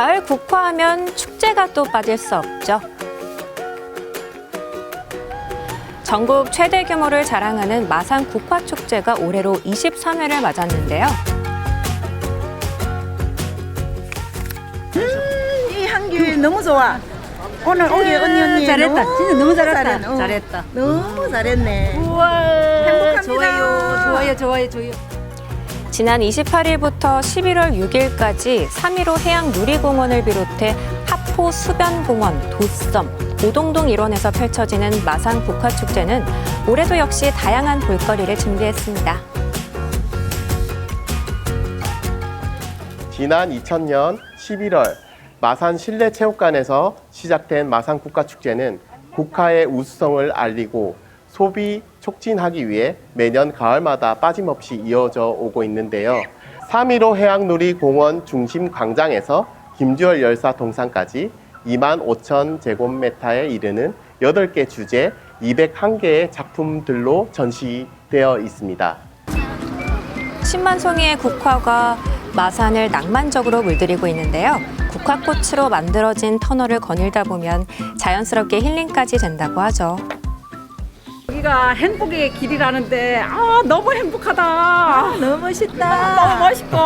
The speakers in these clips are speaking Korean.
가을 국화하면 축제가 또 빠질 수 없죠. 전국 최대 규모를 자랑하는 마산 국화축제가 올해로 23회를 맞았는데요. 이 향기 너무 좋아. 오늘 오기 언니 언니 잘했다. 진짜 너무 잘했다. 잘했네. 어. 잘했다. 너무 잘했네. 우와. 행복합니다. 좋아요. 좋아요. 좋아요. 좋아요. 지난 28일부터 11월 6일까지 3.15 해양 누리공원을 비롯해 하포 수변공원, 도섬, 오동동 일원에서 펼쳐지는 마산 국화축제는 올해도 역시 다양한 볼거리를 준비했습니다. 지난 2000년 11월 마산 실내체육관에서 시작된 마산 국가축제는 국화의 우수성을 알리고 소비 촉진하기 위해 매년 가을마다 빠짐없이 이어져 오고 있는데요. 3.15 해양놀이 공원 중심 광장에서 김주열 열사 동상까지 2만 5천 제곱미터에 이르는 8개 주제 201개의 작품들로 전시되어 있습니다. 10만 송이의 국화가 마산을 낭만적으로 물들이고 있는데요. 국화꽃으로 만들어진 터널을 거닐다 보면 자연스럽게 힐링까지 된다고 하죠. 여기가 행복의 길이라는데 아 너무 행복하다. 너무 멋있다. 너무 멋있고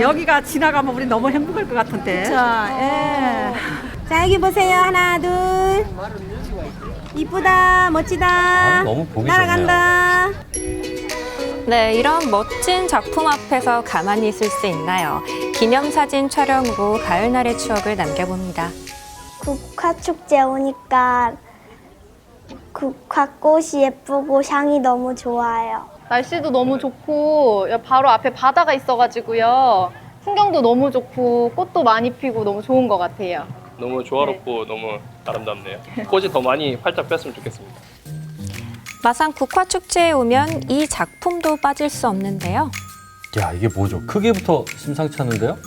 여기가 지나가면 우리 너무 행복할 것 같은데. 자, 예. 자 여기 보세요 하나 둘 이쁘다 멋지다 아, 너무 보기 날아간다 네, 이런 멋진 작품 앞에서 가만히 있을 수 있나요? 기념사진 촬영으로 가을날의 추억을 남겨봅니다. 국화축제 오니까 국화꽃이 예쁘고 향이 너무 좋아요 날씨도 너무 좋고 바로 앞에 바다가 있어가지고요. 풍경도 너무 좋고 꽃도 많이 피고 너무 좋은 것 같아요. 너무 조화롭고 너무 아름답네요. 꽃이 더 많이 활짝 폈으면 좋겠습니다. 마산 국화축제에 오면 이 작품도 빠질 수 없는데요. 야 이게 뭐죠? 크기부터 심상치 않은데요?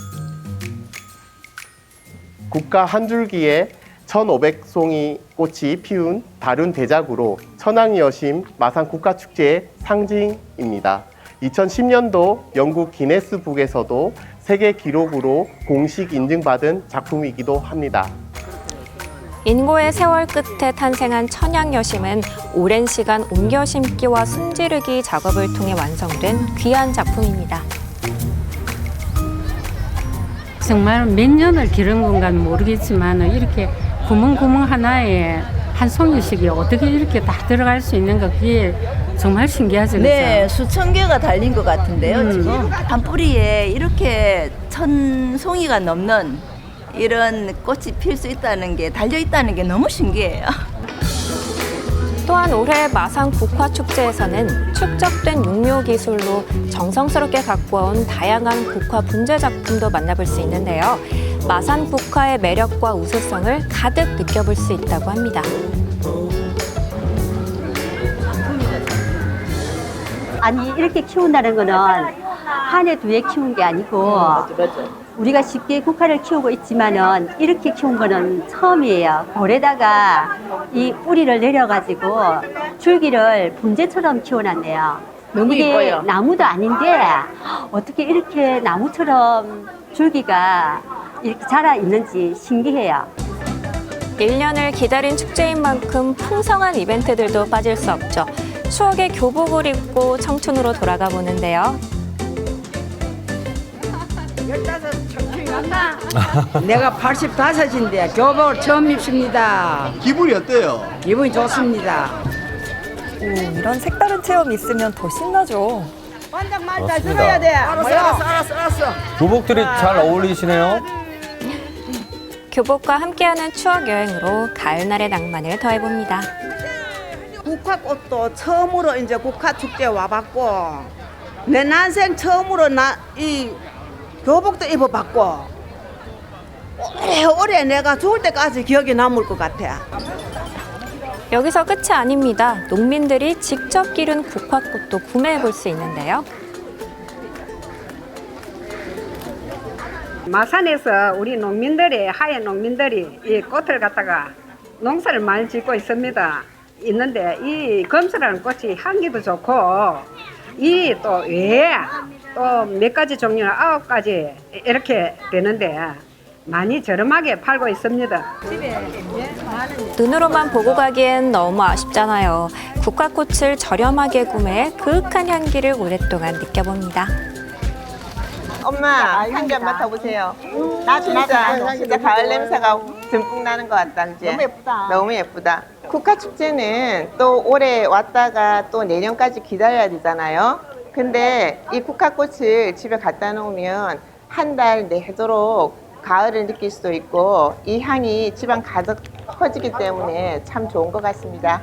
국가 한 줄기에 1,500송이 꽃이 피운 다륜 대작으로 천황 여심 마산 국가축제의 상징입니다. 2010년도 영국 기네스북에서도 세계 기록으로 공식 인증받은 작품이기도 합니다. 인고의 세월 끝에 탄생한 천양여심은 오랜 시간 옮겨 심기와 숨지르기 작업을 통해 완성된 귀한 작품입니다. 정말 몇 년을 기른 건가는 모르겠지만 이렇게 구멍구멍 하나에 한 송이씩이 어떻게 이렇게 다 들어갈 수 있는 가 그게 정말 신기하죠. 그죠? 네, 수천 개가 달린 것 같은데요. 음. 지금 한 뿌리에 이렇게 천 송이가 넘는 이런 꽃이 필 수 있다는 게 달려 있다는 게 너무 신기해요. 또한 올해 마산 국화축제에서는 축적된 육묘 기술로 정성스럽게 가꾸어온 다양한 국화 분재 작품도 만나볼 수 있는데요. 마산 국화의 매력과 우수성을 가득 느껴볼 수 있다고 합니다. 아니 이렇게 키운다는 거는 한 해 두 해 키운 게 아니고 우리가 쉽게 국화를 키우고 있지만은 이렇게 키운 거는 처음이에요. 볼에다가 이 뿌리를 내려가지고 줄기를 분재처럼 키워놨네요. 너무 이게 이뻐요. 나무도 아닌데 어떻게 이렇게 나무처럼 줄기가 이렇게 자라 있는지 신기해요. 1년을 기다린 축제인 만큼 풍성한 이벤트들도 빠질 수 없죠. 추억의 교복을 입고 청춘으로 돌아가 보는데요. 내가 85인데 교복을 처음 입습니다. 기분이 어때요? 기분이 좋습니다. 이런 색다른 체험 있으면 더 신나죠. 완전 맞습니다. 돼. 알았어, 알았어, 알았어, 알았어. 교복들이 잘 어울리시네요. 교복과 함께하는 추억 여행으로 가을날의 낭만을 더해봅니다. 국화꽃도 처음으로 이제 국화축제 와봤고 내 난생 처음으로 나 이 교복도 입어봤고 오래 오래 내가 죽을 때까지 기억에 남을 것 같아. 여기서 끝이 아닙니다. 농민들이 직접 기른 국화꽃도 구매해 볼 수 있는데요. 마산에서 우리 농민들이 하얀 농민들이 이 꽃을 갖다가 농사를 많이 짓고 있습니다. 있는데 이 검수라는 꽃이 향기도 좋고 이 또 외에 또 몇 가지 종류는 아홉 가지 이렇게 되는데 많이 저렴하게 팔고 있습니다. 눈으로만 보고 가기엔 너무 아쉽잖아요. 국화꽃을 저렴하게 구매해 그윽한 향기를 오랫동안 느껴봅니다. 엄마 한 잔 맡아보세요. 나 진짜 진짜 가을 냄새가 듬뿍 나는 것 같다 이제. 너무 예쁘다. 너무 예쁘다. 국화 축제는 또 올해 왔다가 또 내년까지 기다려야 되잖아요. 근데 이 국화꽃을 집에 갖다 놓으면 한 달 내도록 가을을 느낄 수도 있고 이 향이 집안 가득 퍼지기 때문에 참 좋은 것 같습니다.